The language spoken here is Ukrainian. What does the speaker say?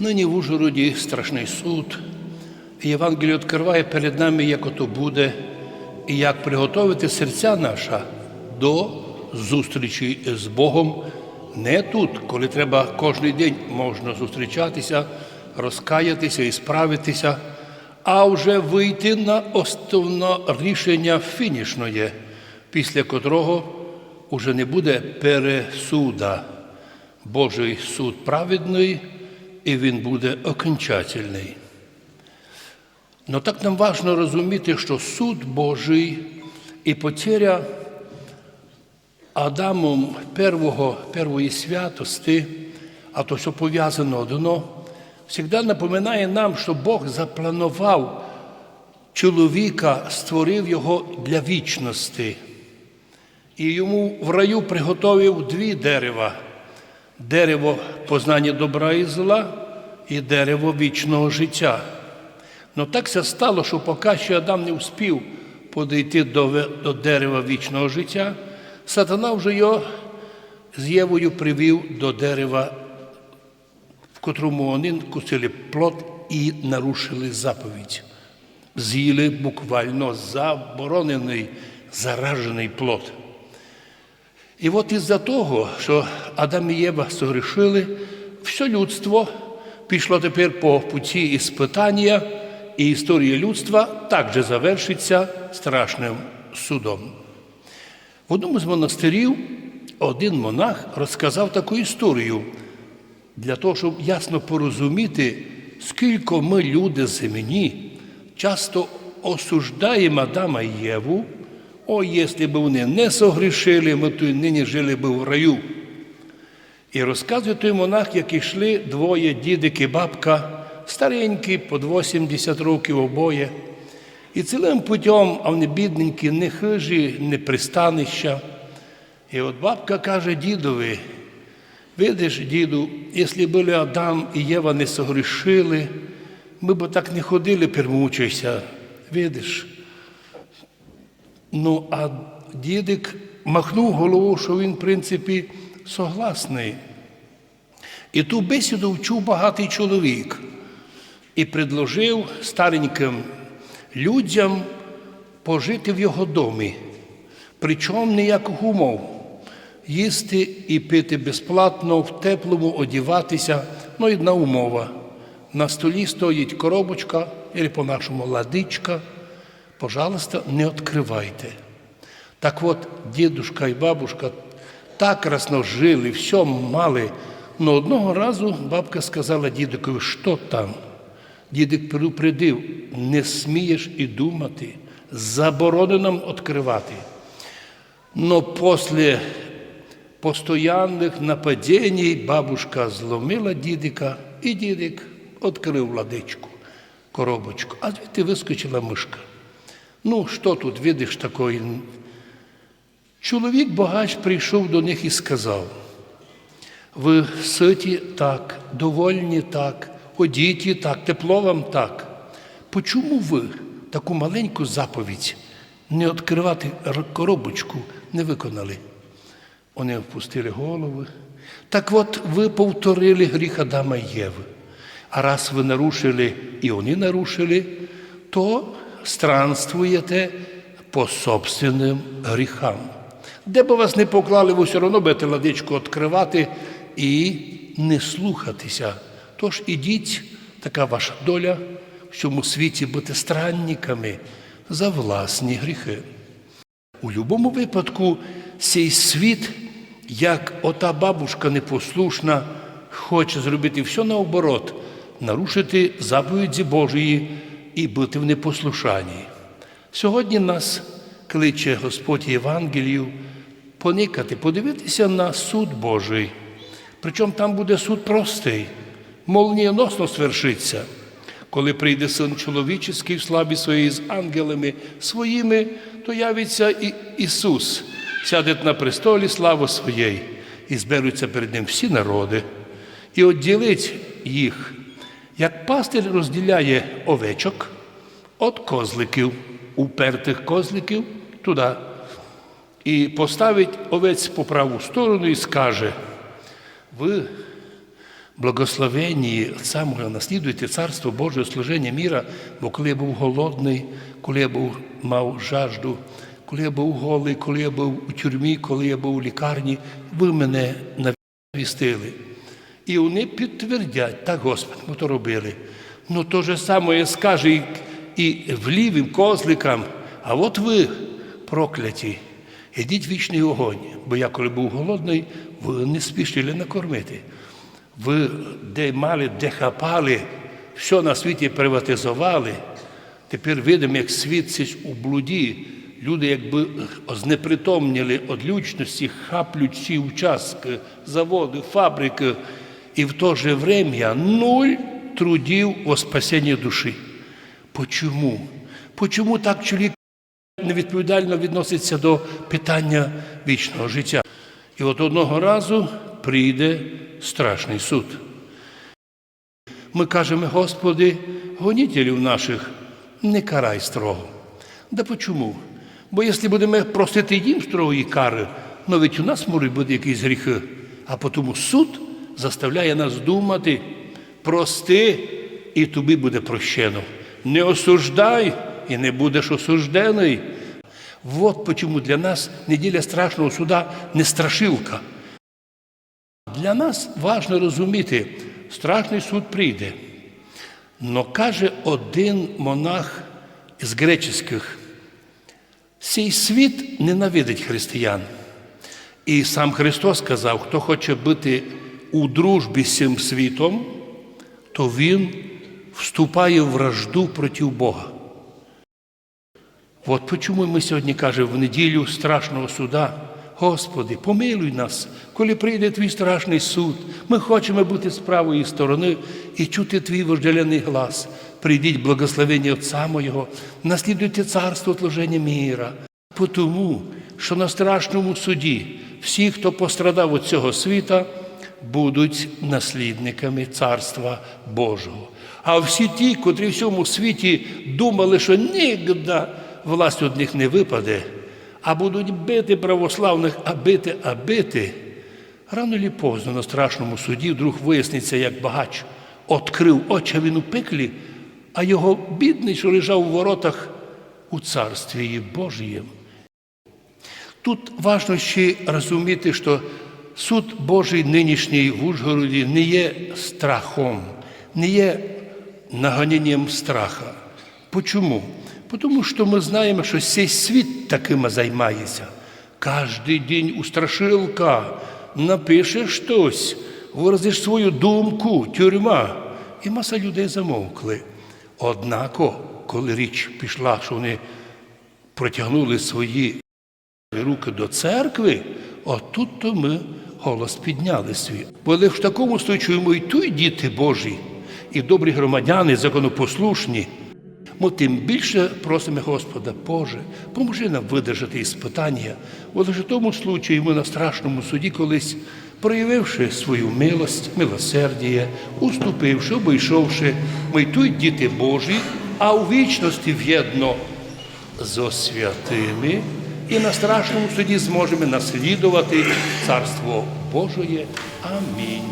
Нині в Ужгороді страшний суд. І Євангеліє відкриває перед нами, як ото буде, і як приготувати серця наша до зустрічі з Богом. Не тут, коли треба кожен день можна зустрічатися, розкаятися і справитися, а вже вийти на основне рішення фінішної, після котрого уже не буде пересуда. Божий суд праведний, і він буде окончательний. Но так нам важно розуміти, що суд Божий і потеря Адамом первого, первої святости, а то що пов'язано одно, завжди напоминає нам, що Бог запланував чоловіка, створив його для вічності. І йому в раю приготовив дві дерева дерево познання добра і зла і дерево вічного життя. Но так це стало, що поки ще Адам не успів подійти до, до дерева вічного життя, сатана вже його з Євою привів до дерева, в котрому вони кусили плод і нарушили заповідь. З'їли буквально заборонений, заражений плод. І от із-за того, що Адам і Єва согрішили, все людство пішло тепер по путі іспитання, і історія людства також завершиться страшним судом. В одному з монастирів один монах розказав таку історію для того, щоб ясно порозуміти, скільки ми, люди земні, часто осуждаємо Адама і Єву, о, якщо б вони не согрішили, ми то й нині жили б в раю. І розказує той монах, як йшли двоє дідик і бабка, старенькі, по 80 років обоє. І цілим путем, а вони бідненькі, не хижі, не пристанища. І от бабка каже дідові, видиш, діду, якщо були Адам і Єва не согрішили, ми б так не ходили пермучайся. Видиш. Ну, а дідик махнув голову, що він, в принципі, согласний. І ту бесіду вчув багатий чоловік і предложив стареньким людям пожити в його домі, причому ніяких умов. Їсти і пити безплатно, в теплому одіватися, ну одна умова. На столі стоїть коробочка, або по-нашому ладичка. Пожалуйста, не відкривайте. Так от, дідушка і бабушка так жили, все мали. Но одного разу бабка сказала дідикові, що там? Дідик предупредив, не смієш і думати, заборонено відкривати. Но після постоянних нападень бабушка зломила дідика, і дідик відкрив владичку, коробочку, а звідти вискочила мишка. Ну, що тут видиш такої? Чоловік богач прийшов до них і сказав: ви ситі так, довольні так, одіті так, тепло вам так. Почому ви таку маленьку заповідь не відкривати коробочку не виконали? Вони впустили голови. Так от ви повторили гріх Адама і Єви. А раз ви нарушили і вони нарушили, то странствуєте по собственним гріхам. Де б вас не поклали, ви все одно будете ладичку відкривати і не слухатися. Тож ідіть, така ваша доля в цьому світі бути странниками за власні гріхи. У будь-якому випадку цей світ, як ота бабушка непослушна, хоче зробити все наоборот, нарушити заповіді Божої і бути в непослушанні. Сьогодні нас кличе Господь Євангелію поникати, подивитися на суд Божий. Причому там буде суд простий, молнієносно свершиться. Коли прийде син чоловічий в славі своєї з ангелами своїми, то явиться і Ісус, сяде на престолі слави своєї, і зберуться перед Ним всі народи, і відділить їх, як пастир розділяє овечок від козликів, упертих козликів туди, і поставить овець по праву сторону і скаже: ви Благословенні самого наслідуйте Царство Боже, служення міра, бо коли я був голодний, коли я був, мав жажду, коли я був голий, коли я був у тюрмі, коли я був у лікарні, ви мене навістили. І вони підтвердять, так, Господь, ми то робили. Ну то же саме скаже і, і влівим козликам, а от ви прокляті, ідіть вічний огонь, бо я коли був голодний, ви не спішили накормити. Ви де мали, де хапали, все на світі приватизували. Тепер видимо, як світ у блуді. Люди якби знепритомніли від лючності, хаплють всі участки, заводи, фабрики, і в то же время нуль трудів о спасенні душі. Почому? Почому так чоловік невідповідально відноситься до питання вічного життя? І от одного разу прийде страшний суд. Ми кажемо, Господи, гонітелів наших не карай строго. Да почому? Бо якщо будемо просити їм строгої кари, ведь у нас можуть бути якісь гріхи, а тому суд заставляє нас думати, прости, і тобі буде прощено. Не осуждай, і не будеш осуждений. Вот почему для нас неділя страшного суда не страшилка. Для нас важливо розуміти, страшний суд прийде. Но каже один монах з греческих, цей світ ненавидить християн. І сам Христос сказав, хто хоче бути у дружбі з цим світом, то він вступає в вражду проти Бога. От почому ми сьогодні кажемо в неділю страшного суда. Господи, помилуй нас, коли прийде твій страшний суд. Ми хочемо бути з правої сторони і чути твій вожделяний глас. Прийдіть благословення Отця Моєго, наслідуйте царство служення міра. Тому, що на страшному суді всі, хто пострадав від цього світа, будуть наслідниками Царства Божого. А всі ті, котрі в цьому світі думали, що нігде власть від них не випаде, а будуть бити православних, а бити, а бити, рано чи поздно на страшному суді вдруг виясниться, як багач відкрив очі він у пеклі, а його бідний, що лежав у воротах у царстві Божієм. Тут важливо ще розуміти, що суд Божий нинішній в Ужгороді не є страхом, не є наганянням страха. Почому? Тому що ми знаємо, що цей світ таким займається. Кожний день у страшилка напише щось, виразиш свою думку, тюрма. І маса людей замовкли. Однако, коли річ пішла, що вони протягнули свої руки до церкви, отут то ми голос підняли свій. Бо лише в такому случаю ми і тут діти Божі, і добрі громадяни, законопослушні. Ми тим більше просимо Господа, Боже, поможи нам видержати іспитання. Бо лише в тому случаї ми на страшному суді колись, проявивши свою милость, милосердіє, уступивши, обійшовши, ми й тут діти Божі, а у вічності в'єдно зо святими і на страшному суді зможемо наслідувати Царство Божоє. Амінь.